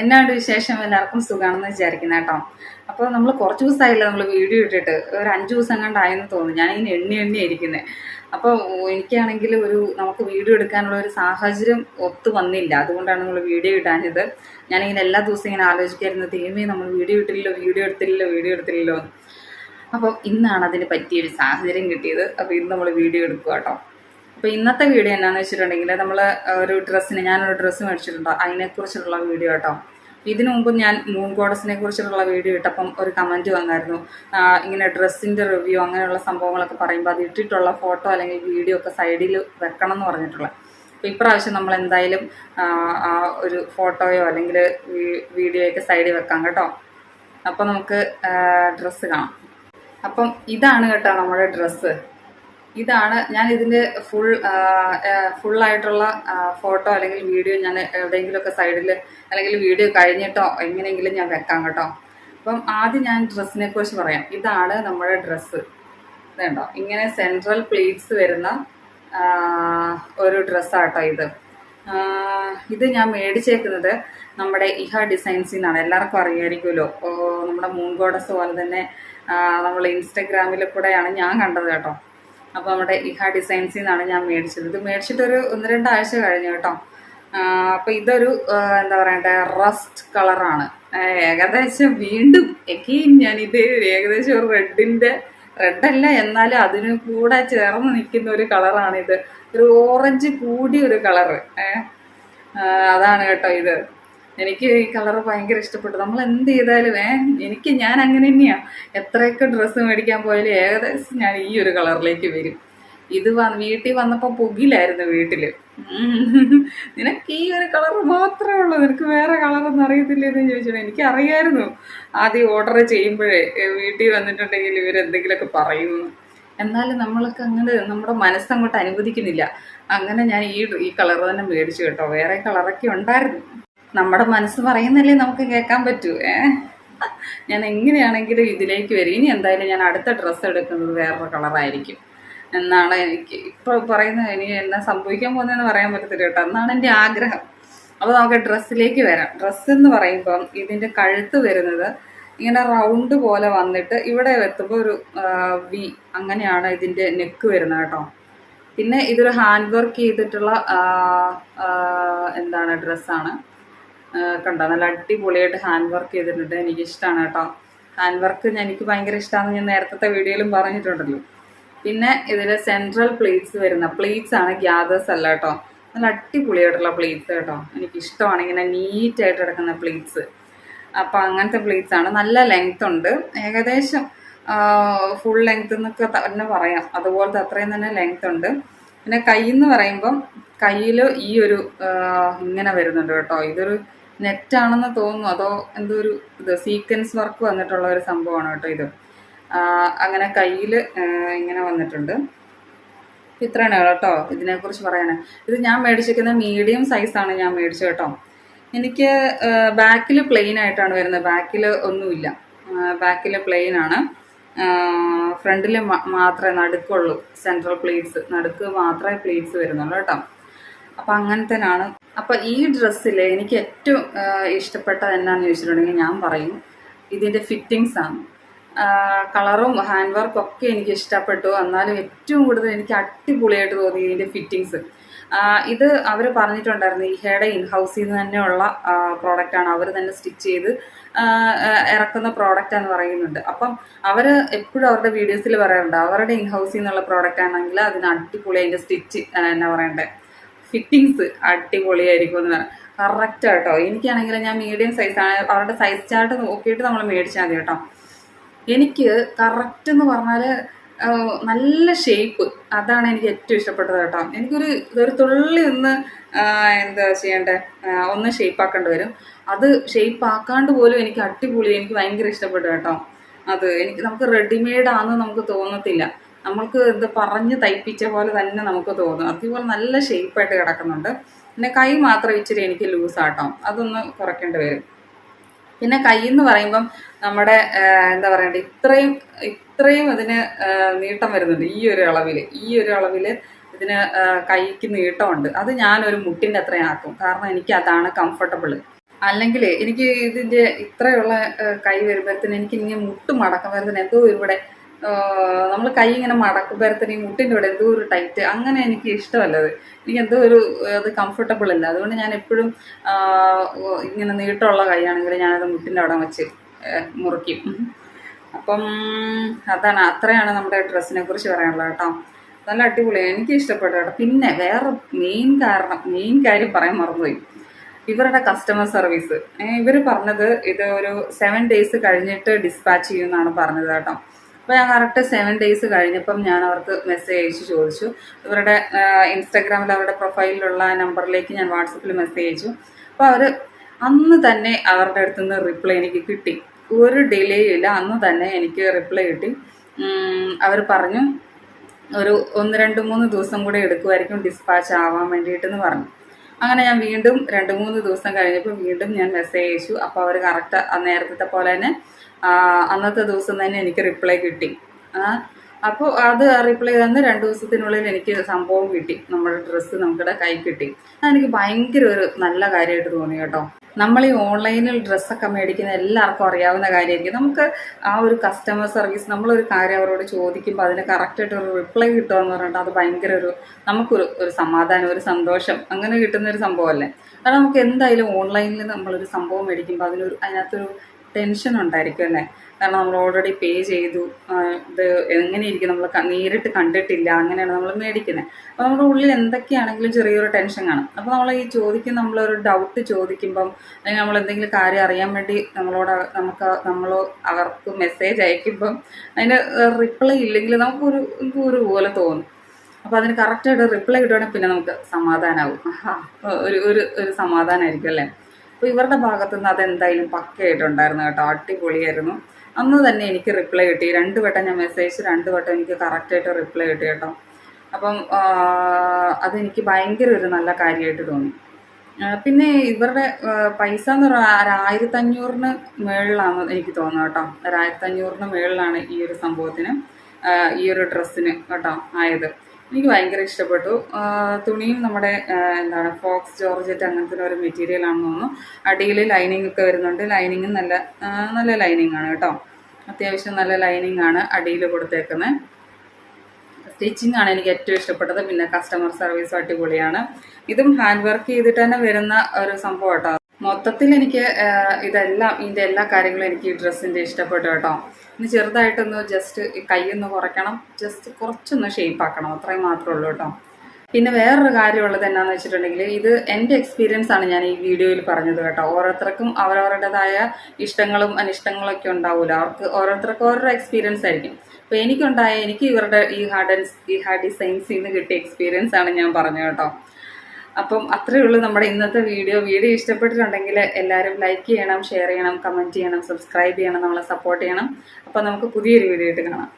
എന്നാണ്ട് വിശേഷം? എല്ലാവർക്കും സുഖമാണെന്ന് വിചാരിക്കുന്ന കേട്ടോ. അപ്പോൾ നമ്മൾ കുറച്ച് ദിവസമായില്ല നമ്മൾ വീഡിയോ ഇട്ടിട്ട്. ഒരു അഞ്ച് ദിവസം കണ്ടായെന്ന് തോന്നുന്നു. ഞാൻ ഇങ്ങനെ എണ്ണി എണ്ണി ഇരിക്കുന്നത് അപ്പോൾ എനിക്കാണെങ്കിൽ ഒരു നമുക്ക് വീഡിയോ എടുക്കാനുള്ള ഒരു സാഹചര്യം ഒത്തു വന്നില്ല. അതുകൊണ്ടാണ് നമ്മൾ വീഡിയോ ഇടാഞ്ഞത്. ഞാനിങ്ങനെ എല്ലാ ദിവസവും ഇങ്ങനെ ആലോചിക്കായിരുന്നു. തീമേ നമ്മൾ വീഡിയോ ഇട്ടില്ലല്ലോ വീഡിയോ എടുത്തില്ലല്ലോ വീഡിയോ എടുത്തില്ലല്ലോ അപ്പൊ ഇന്നാണ് അതിന് പറ്റിയൊരു സാഹചര്യം കിട്ടിയത്. അപ്പോൾ ഇന്ന് നമ്മൾ വീഡിയോ എടുക്കുക കേട്ടോ. അപ്പോൾ ഇന്നത്തെ വീഡിയോ എന്നാന്ന് വെച്ചിട്ടുണ്ടെങ്കിൽ നമ്മൾ ഒരു ഡ്രസ്സിന് ഞാനൊരു ഡ്രസ്സ് മേടിച്ചിട്ടുണ്ട്. അതിനെക്കുറിച്ചുള്ള വീഡിയോ കേട്ടോ. ഇതിനു മുമ്പ് ഞാൻ മൂൺ ഗോഡസിനെ കുറിച്ചുള്ള വീഡിയോ ഇട്ടപ്പം ഒരു കമന്റ് വന്നായിരുന്നു. ഇങ്ങനെ ഡ്രസ്സിന്റെ റിവ്യൂ അങ്ങനെയുള്ള സംഭവങ്ങളൊക്കെ പറയുമ്പോൾ അത് ഇട്ടിട്ടുള്ള ഫോട്ടോ അല്ലെങ്കിൽ വീഡിയോ ഒക്കെ സൈഡിൽ വെക്കണം എന്ന് പറഞ്ഞിട്ടുള്ള അപ്പോൾ ഇപ്രാവശ്യം നമ്മൾ എന്തായാലും ഒരു ഫോട്ടോയോ അല്ലെങ്കിൽ വീഡിയോയൊക്കെ സൈഡിൽ വെക്കാം കേട്ടോ. അപ്പോൾ നമുക്ക് ഡ്രസ്സ് കാണാം. അപ്പം ഇതാണ് കേട്ടോ നമ്മുടെ ഡ്രസ്സ്. ഇതാണ് ഞാൻ ഇതിന്റെ ഫുൾ ഫുള്ളായിട്ടുള്ള ഫോട്ടോ അല്ലെങ്കിൽ വീഡിയോ ഞാൻ എവിടെയെങ്കിലുമൊക്കെ സൈഡിൽ അല്ലെങ്കിൽ വീഡിയോ കഴിഞ്ഞിട്ടോ എങ്ങനെയെങ്കിലും ഞാൻ വെക്കാം കേട്ടോ. അപ്പം ആദ്യം ഞാൻ ഡ്രസ്സിനെ കുറിച്ച് പറയാം. ഇതാണ് നമ്മുടെ ഡ്രസ്സ് ഇതുണ്ടോ? ഇങ്ങനെ സെൻട്രൽ പ്ലേറ്റ്സ് വരുന്ന ഒരു ഡ്രസ്സാട്ടോ ഇത്. ഇത് ഞാൻ മേടിച്ചേക്കുന്നത് നമ്മുടെ ഇഹ ഡിസൈൻസിൽ നിന്നാണ് എല്ലാവർക്കും അറിയായിരിക്കുമല്ലോ. നമ്മുടെ മൂൺ ഗോഡസ് പോലെ തന്നെ നമ്മൾ ഇൻസ്റ്റഗ്രാമിൽ കൂടെയാണ് ഞാൻ കണ്ടത് കേട്ടോ. അപ്പോൾ നമ്മുടെ ഇഹ ഡിസൈൻസിൽ നിന്നാണ് ഞാൻ മേടിച്ചത്. ഇത് മേടിച്ചിട്ടൊരു ഒന്ന് രണ്ടാഴ്ച കഴിഞ്ഞു കേട്ടോ. അപ്പോൾ ഇതൊരു എന്താ പറയണ്ടേ റസ്റ്റ് കളറാണ് ഏകദേശം വീണ്ടും എക്കെയും ഞാൻ ഇത് ഏകദേശം ഒരു റെഡിന്റെ റെഡല്ല എന്നാലും അതിന് കൂടെ ചേർന്ന് നിൽക്കുന്ന ഒരു കളറാണിത് ഒരു ഓറഞ്ച് കൂടിയ ഒരു കളറ് അതാണ് കേട്ടോ ഇത്. എനിക്ക് ഈ കളർ ഭയങ്കര ഇഷ്ടപ്പെട്ടു. നമ്മൾ എന്ത് ചെയ്താലും ഏ എനിക്ക് ഞാൻ അങ്ങനെ തന്നെയാ. എത്രയൊക്കെ ഡ്രസ്സ് മേടിക്കാൻ പോയാലും ഏകദേശം ഞാൻ ഈ ഒരു കളറിലേക്ക് വരും. ഇത് വന്ന് വീട്ടിൽ വന്നപ്പോൾ പുകിലായിരുന്നു വീട്ടിൽ. നിനക്ക് ഈ ഒരു കളർ മാത്രമേ ഉള്ളൂ. നിനക്ക് വേറെ കളറൊന്നും അറിയത്തില്ലെന്ന് ചോദിച്ചോ എനിക്ക് അറിയായിരുന്നു. ആദ്യം ഓർഡർ ചെയ്യുമ്പോഴേ വീട്ടിൽ വന്നിട്ടുണ്ടെങ്കിൽ ഇവരെന്തെങ്കിലുമൊക്കെ പറയുമെന്ന് എന്നാലും നമ്മൾക്ക് അങ്ങനെ നമ്മുടെ മനസ്സങ്ങോട്ട് അനുവദിക്കുന്നില്ല. അങ്ങനെ ഞാൻ ഈ ഈ കളർ തന്നെ മേടിച്ചു കേട്ടോ. വേറെ കളറൊക്കെ ഉണ്ടായിരുന്നു. നമ്മുടെ മനസ്സ് പറയുന്നല്ലേ നമുക്ക് കേൾക്കാൻ പറ്റൂ ഏ? ഞാൻ എങ്ങനെയാണെങ്കിലും ഇതിലേക്ക് വരും. ഇനി എന്തായാലും ഞാൻ അടുത്ത ഡ്രസ്സ് എടുക്കുന്നത് വേറൊരു കളറായിരിക്കും. എന്നാണ് എനിക്ക് ഇപ്പോൾ പറയുന്നത് ഇനി എന്നാ സംഭവിക്കാൻ പോകുന്നതെന്ന് പറയാൻ പറ്റത്തില്ല കേട്ടോ. എന്നാണ് എന്റെ ആഗ്രഹം. അപ്പോൾ നമുക്ക് ഡ്രസ്സിലേക്ക് വരാം. ഡ്രസ്സ് എന്ന് പറയുമ്പം ഇതിന്റെ കഴുത്ത് വരുന്നത് ഇങ്ങനെ റൗണ്ട് പോലെ വന്നിട്ട് ഇവിടെ എത്തുമ്പോൾ ഒരു വി അങ്ങനെയാണ് ഇതിന്റെ നെക്ക് വരുന്നത് കേട്ടോ. പിന്നെ ഇതൊരു ഹാൻഡ് വർക്ക് ചെയ്തിട്ടുള്ള എന്താണ് ഡ്രസ്സാണ്. കണ്ടോ? നല്ല അടിപൊളിയായിട്ട് ഹാൻഡ് വർക്ക് ചെയ്തിട്ടുണ്ട്. എനിക്ക് ഇഷ്ടമാണ് കേട്ടോ ഹാൻഡ് വർക്ക് എനിക്ക് ഭയങ്കര ഇഷ്ടമാണെന്ന് ഞാൻ നേരത്തെ വീഡിയോയിലും പറഞ്ഞിട്ടുണ്ടല്ലോ. പിന്നെ ഇതിൽ സെൻട്രൽ പ്ലേറ്റ്സ് വരുന്ന പ്ലേറ്റ്സ് ആണ് ഗ്യാദേഴ്സ് അല്ല കേട്ടോ. നല്ല അടിപൊളിയായിട്ടുള്ള പ്ലേറ്റ്സ് കേട്ടോ. എനിക്ക് ഇഷ്ടമാണ് ഇങ്ങനെ നീറ്റായിട്ട് കിടക്കുന്ന പ്ലേറ്റ്സ് അപ്പോൾ അങ്ങനത്തെ പ്ലേറ്റ്സ് ആണ്. നല്ല ലെങ്ത് ഉണ്ട്. ഏകദേശം ഫുൾ ലെങ്ത് എന്നൊക്കെ തന്നെ പറയാം. അതുപോലത്തെ അത്രയും തന്നെ ലെങ്ത് ഉണ്ട്. പിന്നെ കൈ എന്ന് പറയുമ്പം കയ്യിൽ ഈ ഒരു ഇങ്ങനെ വരുന്നുണ്ട് കേട്ടോ. ഇതൊരു നെറ്റാണെന്ന് തോന്നുന്നു. അതോ എന്തോ ഒരു ഇത് സീക്വൻസ് വർക്ക് വന്നിട്ടുള്ള ഒരു സംഭവമാണ് കേട്ടോ ഇത്. അങ്ങനെ കയ്യിൽ ഇങ്ങനെ വന്നിട്ടുണ്ട്. ഇത്രയാണ് കേട്ടോ ഇതിനെക്കുറിച്ച് പറയാൻ ഇത് ഞാൻ മേടിച്ചിരിക്കുന്ന മീഡിയം സൈസാണ് ഞാൻ മേടിച്ചത് കേട്ടോ. എനിക്ക് ബാക്കിൽ പ്ലെയിൻ ആയിട്ടാണ് വരുന്നത്. ബാക്കിൽ ഒന്നുമില്ല. ബാക്കിൽ പ്ലെയിൻ ആണ്. ഫ്രണ്ടിൽ മാത്രമേ നടുക്കുള്ളൂ. സെൻട്രൽ പ്ലേറ്റ്സ് നടുക്ക് മാത്രമേ പ്ലേറ്റ്സ് വരുന്നുള്ളൂ കേട്ടോ. അപ്പം അങ്ങനത്തേനാണ്. അപ്പം ഈ ഡ്രസ്സിൽ എനിക്ക് ഏറ്റവും ഇഷ്ടപ്പെട്ടത് എന്നാന്ന് ചോദിച്ചിട്ടുണ്ടെങ്കിൽ ഞാൻ പറയും ഇതിന്റെ ഫിറ്റിങ്സ് ആണ്. കളറും ഹാൻഡ് വർക്കും ഒക്കെ എനിക്ക് ഇഷ്ടപ്പെട്ടു. എന്നാലും ഏറ്റവും കൂടുതൽ എനിക്ക് അടിപൊളിയായിട്ട് തോന്നി ഇതിന്റെ ഫിറ്റിങ്സ് ഇത് അവർ പറഞ്ഞിട്ടുണ്ടായിരുന്നു ഈ ഹെയുടെ ഇൻ ഹൗസിൽ നിന്ന് തന്നെയുള്ള ആണ്. അവർ തന്നെ സ്റ്റിച്ച് ചെയ്ത് ഇറക്കുന്ന പ്രോഡക്റ്റ് എന്ന് പറയുന്നുണ്ട്. അപ്പം അവർ എപ്പോഴും അവരുടെ വീഡിയോസിൽ പറയാറുണ്ട് അവരുടെ ഇൻ ഹൗസിൽ നിന്നുള്ള പ്രോഡക്റ്റ് ആണെങ്കിൽ അതിന് അടിപൊളി അതിന്റെ സ്റ്റിച്ച് എന്നാ പറയണ്ടേ? ഫിറ്റിങ്സ് അടിപൊളിയായിരിക്കും എന്ന് പറയാം കറക്റ്റ് കേട്ടോ എനിക്കാണെങ്കിൽ ഞാൻ മീഡിയം സൈസാണ് അവരുടെ സൈസ് ചാർട്ട് നോക്കിയിട്ട് നമ്മൾ മേടിച്ചാൽ മതി കേട്ടോ. എനിക്ക് കറക്റ്റ് എന്ന് പറഞ്ഞാൽ നല്ല ഷേപ്പ് അതാണ് എനിക്ക് ഏറ്റവും ഇഷ്ടപ്പെട്ടത് കേട്ടോ. എനിക്കൊരു ഒരു തുള്ളി ഒന്ന് എന്താ ചെയ്യണ്ടേ? ഒന്ന് ഷേപ്പ് ആക്കേണ്ടി വരും. അത് ഷേപ്പ് ആക്കാണ്ട് പോലും എനിക്ക് അടിപൊളി എനിക്ക് ഭയങ്കര ഇഷ്ടപ്പെട്ടു കേട്ടോ. അത് എനിക്ക് നമുക്ക് റെഡിമെയ്ഡ് ആണെന്ന് നമുക്ക് തോന്നത്തില്ല. നമ്മൾക്ക് ഇത് പറഞ്ഞ് തയ്പ്പിച്ച പോലെ തന്നെ നമുക്ക് തോന്നും. അതുപോലെ നല്ല ഷേപ്പായിട്ട് കിടക്കുന്നുണ്ട്. പിന്നെ കൈ മാത്രം ഇച്ചിരി എനിക്ക് ലൂസാട്ടോ അതൊന്ന് കുറയ്ക്കേണ്ടി വരും. പിന്നെ കൈ എന്ന് പറയുമ്പം നമ്മുടെ എന്താ പറയണ്ടേ ഇത്രയും ഇത്രയും അതിന് നീട്ടം വരുന്നുണ്ട് ഈ ഒരു അളവിൽ ഈ ഒരു അളവിൽ ഇതിന് കൈക്ക് നീട്ടമുണ്ട്. അത് ഞാനൊരു മുട്ടിന്റെ അത്രയും ആക്കും. കാരണം എനിക്ക് അതാണ് കംഫർട്ടബിൾ അല്ലെങ്കിൽ എനിക്ക് ഇതിന്റെ ഇത്രയുള്ള കൈ വരുമ്പോഴത്തേന് എനിക്ക് ഇങ്ങനെ മുട്ട് മടക്കം വരുന്നതിന് എന്തോ ഇവിടെ നമ്മൾ കൈ ഇങ്ങനെ മടക്കുമ്പോഴത്തേന് ഈ മുട്ടിന്റെ ഇവിടെ എന്തോ ഒരു ടൈറ്റ് അങ്ങനെ എനിക്ക് ഇഷ്ടമല്ല അത് എനിക്ക് എന്തോ ഒരു അത് കംഫർട്ടബിൾ അല്ല. അതുകൊണ്ട് ഞാൻ എപ്പോഴും ഇങ്ങനെ നീട്ടമുള്ള കൈയാണെങ്കിൽ ഞാനത് മുട്ടിന്റെ അവിടെ വെച്ച് മുറിക്കും. അപ്പം അതാണ് അത്രയാണ് നമ്മുടെ ഡ്രസ്സിനെ കുറിച്ച് പറയാനുള്ളത് കേട്ടോ. നല്ല അടിപൊളി എനിക്ക് ഇഷ്ടപ്പെട്ടു കേട്ടോ. പിന്നെ വേറെ മെയിൻ കാരണം മെയിൻ കാര്യം പറയാൻ മറന്നുപോയി. ഇവരുടെ കസ്റ്റമർ സർവീസ് ഇവർ പറഞ്ഞത് ഇത് ഒരു സെവൻ ഡേയ്സ് കഴിഞ്ഞിട്ട് ഡിസ്പാച്ച് ചെയ്യുമെന്നാണ് പറഞ്ഞത് കേട്ടോ. അപ്പോൾ ഞാൻ കറക്റ്റ് സെവൻ ഡേയ്സ് കഴിഞ്ഞപ്പം ഞാൻ അവർക്ക് മെസ്സേജ് അയച്ച് ചോദിച്ചു. ഇവരുടെ ഇൻസ്റ്റാഗ്രാമിൽ അവരുടെ പ്രൊഫൈലിലുള്ള നമ്പറിലേക്ക് ഞാൻ വാട്സപ്പിൽ മെസ്സേജ് അയച്ചു. അപ്പോൾ അവർ അന്ന് തന്നെ അവരുടെ അടുത്ത് നിന്ന് റിപ്ലൈ എനിക്ക് കിട്ടി. ഒരു ഡിലേ ഇല്ല. അന്ന് തന്നെ എനിക്ക് റിപ്ലൈ കിട്ടി. അവർ പറഞ്ഞു ഒരു ഒന്ന് രണ്ട് മൂന്ന് ദിവസം കൂടെ എടുക്കുമായിരിക്കും ഡിസ്പാച്ച് ആവാൻ വേണ്ടിയിട്ടെന്ന് പറഞ്ഞു. അങ്ങനെ ഞാൻ വീണ്ടും രണ്ട് മൂന്ന് ദിവസം കഴിഞ്ഞപ്പോൾ വീണ്ടും ഞാൻ മെസ്സേജ് അയച്ചു. അപ്പോൾ അവർ കറക്റ്റ് നേരത്തെ പോലെ തന്നെ അന്നത്തെ ദിവസം തന്നെ എനിക്ക് റിപ്ലൈ കിട്ടി. അപ്പോൾ അത് റിപ്ലൈ തന്ന് രണ്ട് ദിവസത്തിനുള്ളിൽ എനിക്ക് സംഭവം കിട്ടി. നമ്മുടെ ഡ്രസ്സ് നമുക്കിടെ കൈ കിട്ടി. അതെനിക്ക് ഭയങ്കര ഒരു നല്ല കാര്യമായിട്ട് തോന്നി കേട്ടോ. നമ്മൾ ഈ ഓൺലൈനിൽ ഡ്രസ്സൊക്കെ മേടിക്കുന്ന എല്ലാവർക്കും അറിയാവുന്ന കാര്യമായിരിക്കും. നമുക്ക് ആ ഒരു കസ്റ്റമർ സർവീസ് നമ്മളൊരു കാര്യം അവരോട് ചോദിക്കുമ്പോൾ അതിന് കറക്റ്റായിട്ട് ഒരു റിപ്ലൈ കിട്ടുക എന്ന് പറഞ്ഞിട്ട് അത് ഭയങ്കര ഒരു നമുക്കൊരു ഒരു സമാധാനം ഒരു സന്തോഷം. അങ്ങനെ കിട്ടുന്ന ഒരു സംഭവമല്ലേ? കാരണം നമുക്ക് എന്തായാലും ഓൺലൈനിൽ നമ്മളൊരു സംഭവം മേടിക്കുമ്പോൾ അതിനൊരു അതിനകത്തൊരു ടെൻഷൻ ഉണ്ടായിരിക്കും അല്ലേ? കാരണം നമ്മൾ ഓൾറെഡി പേ ചെയ്തു. ഇത് എങ്ങനെയിരിക്കും? നമ്മൾ നേരിട്ട് കണ്ടിട്ടില്ല. അങ്ങനെയാണ് നമ്മൾ മേടിക്കുന്നത് അപ്പോൾ നമ്മുടെ ഉള്ളിൽ എന്തൊക്കെയാണെങ്കിലും ചെറിയൊരു ടെൻഷൻ കാണും. അപ്പോൾ നമ്മൾ ഈ ചോദിക്കും നമ്മളൊരു ഡൗട്ട് ചോദിക്കുമ്പം അല്ലെങ്കിൽ നമ്മൾ എന്തെങ്കിലും കാര്യം അറിയാൻ വേണ്ടി നമ്മളോട് നമുക്ക് നമ്മൾ അവർക്ക് മെസ്സേജ് അയക്കുമ്പം അതിന് റിപ്ലൈ ഇല്ലെങ്കിൽ നമുക്കൊരു ഒരു പോലെ തോന്നും. അപ്പോൾ അതിന് കറക്റ്റായിട്ട് റിപ്ലൈ കിട്ടുവാണെങ്കിൽ പിന്നെ നമുക്ക് സമാധാനമാവും ഒരു ഒരു ഒരു സമാധാനമായിരിക്കും അല്ലേ? അപ്പോൾ ഇവരുടെ ഭാഗത്തുനിന്ന് അതെന്തായാലും പക്കയായിട്ടുണ്ടായിരുന്നു കേട്ടോ. അടിപൊളിയായിരുന്നു. അന്ന് തന്നെ എനിക്ക് റിപ്ലൈ കിട്ടി. രണ്ട് വട്ടം ഞാൻ മെസ്സേജ് രണ്ട് വട്ടം എനിക്ക് കറക്റ്റായിട്ട് റിപ്ലൈ കിട്ടി കേട്ടോ. അപ്പം അതെനിക്ക് ഭയങ്കര ഒരു നല്ല കാര്യമായിട്ട് തോന്നി. പിന്നെ ഇവരുടെ പൈസ എന്ന് പറഞ്ഞാൽ ഒരായിരത്തഞ്ഞൂറിന് മുകളിലാണ് എനിക്ക് തോന്നുന്നത് കേട്ടോ. ഒരായിരത്തഞ്ഞൂറിന് മുകളിലാണ് ഈ ഒരു സംഭവത്തിന് ഈ ഒരു ഡ്രസ്സിന് കേട്ടോ ആയത്. എനിക്ക് ഭയങ്കര ഇഷ്ടപ്പെട്ടു. തുണിയും നമ്മുടെ എന്താണ് ഫോക്സ് ജോർജറ്റ് അങ്ങനത്തെ ഒരു മെറ്റീരിയൽ ആണെന്ന് തോന്നുന്നു. അടിയിൽ ലൈനിങ് ഒക്കെ വരുന്നുണ്ട്. ലൈനിങ്ങും നല്ല നല്ല ലൈനിങ് ആണ് കേട്ടോ. അത്യാവശ്യം നല്ല ലൈനിങ് ആണ് അടിയിൽ കൊടുത്തേക്കുന്നത് സ്റ്റിച്ചിങ് ആണ് എനിക്ക് ഏറ്റവും ഇഷ്ടപ്പെട്ടത്. പിന്നെ കസ്റ്റമർ സർവീസ് അടിപൊളിയാണ്. ഇതും ഹാൻഡ് വർക്ക് ചെയ്തിട്ട് തന്നെ വരുന്ന ഒരു സംഭവം കേട്ടോ. മൊത്തത്തിൽ എനിക്ക് ഇതെല്ലാം ഇതിന്റെ എല്ലാ കാര്യങ്ങളും എനിക്ക് ഈ ഡ്രസ്സിന്റെ ഇഷ്ടപ്പെട്ടു കേട്ടോ. ഇനി ചെറുതായിട്ടൊന്ന് ജസ്റ്റ് കൈയൊന്ന് കുറയ്ക്കണം. ജസ്റ്റ് കുറച്ചൊന്ന് ഷേപ്പ് ആക്കണം. അത്രയും മാത്രമേ ഉള്ളൂ കേട്ടോ. പിന്നെ വേറൊരു കാര്യമുള്ളത് എന്നാന്ന് വെച്ചിട്ടുണ്ടെങ്കിൽ ഇത് എന്റെ എക്സ്പീരിയൻസ് ആണ് ഞാൻ ഈ വീഡിയോയിൽ പറഞ്ഞത് കേട്ടോ. ഓരോരുത്തർക്കും അവരവരുടേതായ ഇഷ്ടങ്ങളും അനിഷ്ടങ്ങളൊക്കെ ഉണ്ടാവില്ല അവർക്ക് ഓരോരുത്തർക്കും ഓരോ എക്സ്പീരിയൻസ് ആയിരിക്കും. അപ്പോൾ എനിക്കുണ്ടായ എനിക്ക് ഇവരുടെ ഈ ഹാർഡൻസ് ഈ ഹാർഡ് ഡിസൈൻസിൽ നിന്ന് കിട്ടിയ എക്സ്പീരിയൻസ് ആണ് ഞാൻ പറഞ്ഞത് കേട്ടോ. അപ്പം അത്രയേ ഉള്ളൂ നമ്മുടെ ഇന്നത്തെ വീഡിയോ. വീഡിയോ ഇഷ്ടപ്പെട്ടിട്ടുണ്ടെങ്കിൽ എല്ലാവരും ലൈക്ക് ചെയ്യണം ഷെയർ ചെയ്യണം കമന്റ് ചെയ്യണം സബ്സ്ക്രൈബ് ചെയ്യണം നമ്മളെ സപ്പോർട്ട് ചെയ്യണം. അപ്പം നമുക്ക് പുതിയൊരു വീഡിയോ ആയിട്ട് കാണാം.